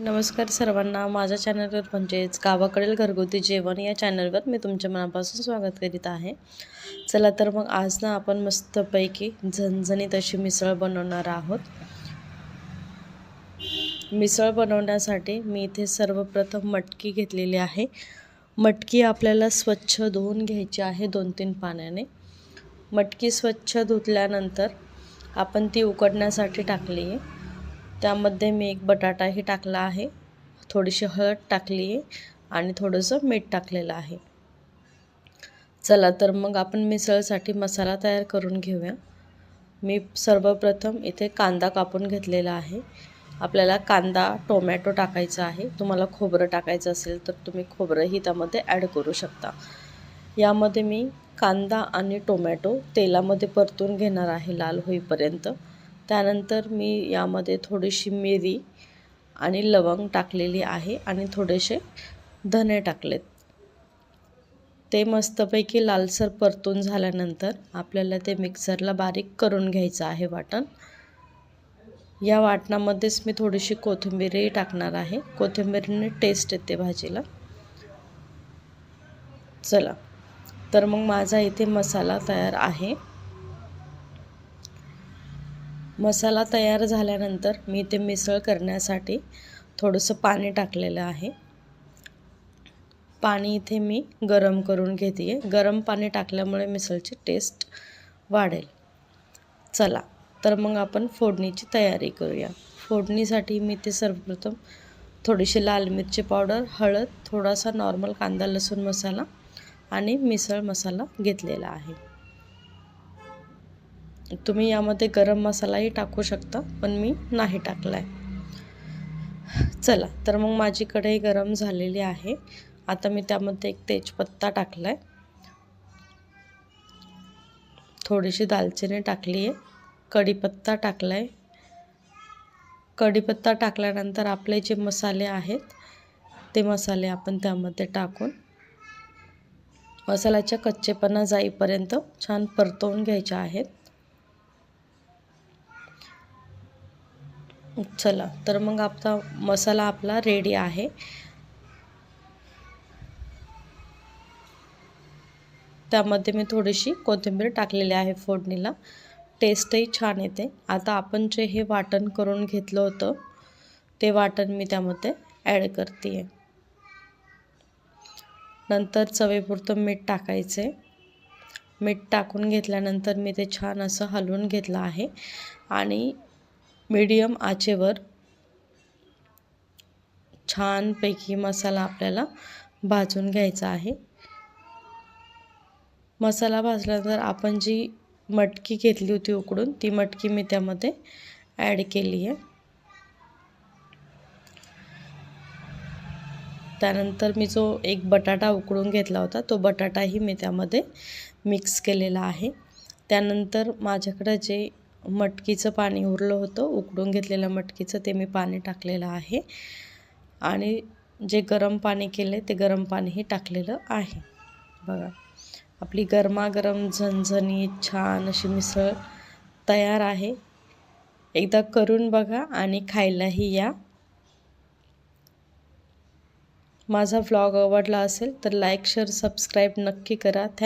नमस्कार सर्वांना. माझ्या चॅनलवर म्हणजेच गावाकडील घरगुती जेवण या चॅनलवर मी तुमच्या मनापासून स्वागत करीत आहे. चला तर मग आज ना आपण मस्तपैकी झणझणीत अशी मिसळ बनवणार आहोत. मिसळ बनवण्यासाठी मी इथे सर्वप्रथम मटकी घेतलेली आहे. मटकी आपल्याला स्वच्छ धुवून घ्यायची आहे दोन तीन पाण्याने. मटकी स्वच्छ धुतल्यानंतर आपण ती उकडण्यासाठी टाकली आहे. त्यामध्ये मी एक बटाटाही टाकला आहे. थोडीशी हळद टाकली आहे आणि थोडंसं मीठ टाकलेलं आहे. चला तर मग आपण मिसळसाठी मसाला तयार करून घेऊया. मी सर्वप्रथम इथे कांदा कापून घेतलेला आहे. आपल्याला कांदा टोमॅटो टाकायचा आहे. तुम्हाला खोबरं टाकायचं असेल तर तुम्ही खोबरंही त्यामध्ये ॲड करू शकता. यामध्ये मी कांदा आणि टोमॅटो तेलामध्ये परतून घेणार आहे लाल होईपर्यंत. त्यानंतर मी यामध्ये थोडीशी मिरी आणि लवंग टाकलेली आहे आणि थोडेसे धने टाकलेत. ते मस्तपैकी लालसर परतून झाल्यानंतर आपल्याला ते मिक्सरला बारीक करून घ्यायचं आहे वाटण. या वाटणामध्येच मी थोडीशी कोथिंबीरही टाकणार आहे. कोथिंबीरीने टेस्ट येते भाजीला. चला. तर मग माझा इथे मसाला तयार आहे. मसाला तयार झाल्यानंतर मी ते मिसळ करण्यासाठी थोडंसं पाणी टाकलेलं आहे. पाणी इथे मी गरम करून घेते आहे गरम पाणी टाकल्यामुळे मिसळची टेस्ट वाढेल. चला तर मग आपण फोडणीची तयारी करूया. फोडणीसाठी मी ते सर्वप्रथम थोडीशी लाल मिरची पावडर हळद थोडासा नॉर्मल कांदा लसूण मसाला आणि मिसळ मसाला घेतलेला आहे. तुम्ही यामध्ये गरम मसालाही टाकू शकता पण मी नाही टाकला आहे चला तर मग माझी कढई गरम झालेली आहे. आता मी त्यामध्ये एक तेजपत्ता टाकला आहे थोडीशी दालचिनी टाकली आहे. कढीपत्ता टाकला आहे कढीपत्ता टाकल्यानंतर आपले जे मसाले आहेत ते मसाले आपण त्यामध्ये टाकून मसाल्याच्या कच्चेपणा जाईपर्यंत छान परतवून घ्यायच्या आहेत. चला तर मग आपला मसाला आपला रेडी आहे. त्यामध्ये मी थोडीशी कोथिंबीर टाकलेली आहे फोडणीला. टेस्टही छान येते. आता आपण जे हे वाटण करून घेतलं होतं ते वाटण मी त्यामध्ये ॲड करते आहे नंतर चवेपुरतं मीठ टाकायचं. आहे मीठ टाकून घेतल्यानंतर मी ते छान असं हलवून घेतलं आहे. आणि मीडियम आचेवर छानपैकी मसाला आपल्याला भाजून घ्यायचा आहे. मसाला भाजल्यानंतर आपण जी मटकी घेतली होती उकडून ती मटकी मी त्यामध्ये ॲड केली आहे. त्यानंतर मी जो एक बटाटा उकडून घेतला होता तो बटाटाही मी त्यामध्ये मिक्स केलेला आहे. त्यानंतर माझ्याकडं जे मटकीचं पाणी उरलं होतं. उकडून घेतलेलं मटकीचं ते मी पाणी टाकलेलं आहे. आणि जे गरम पाणी केले ते गरम पाणीही टाकलेलं आहे. बघा आपली गरमागरम झणझणीत छान अशी मिसळ तयार आहे. एकदा करून बघा आणि खायलाही या. माझा व्लॉग आवडला असेल तर लाईक शेअर सबस्क्राईब नक्की करा. थँक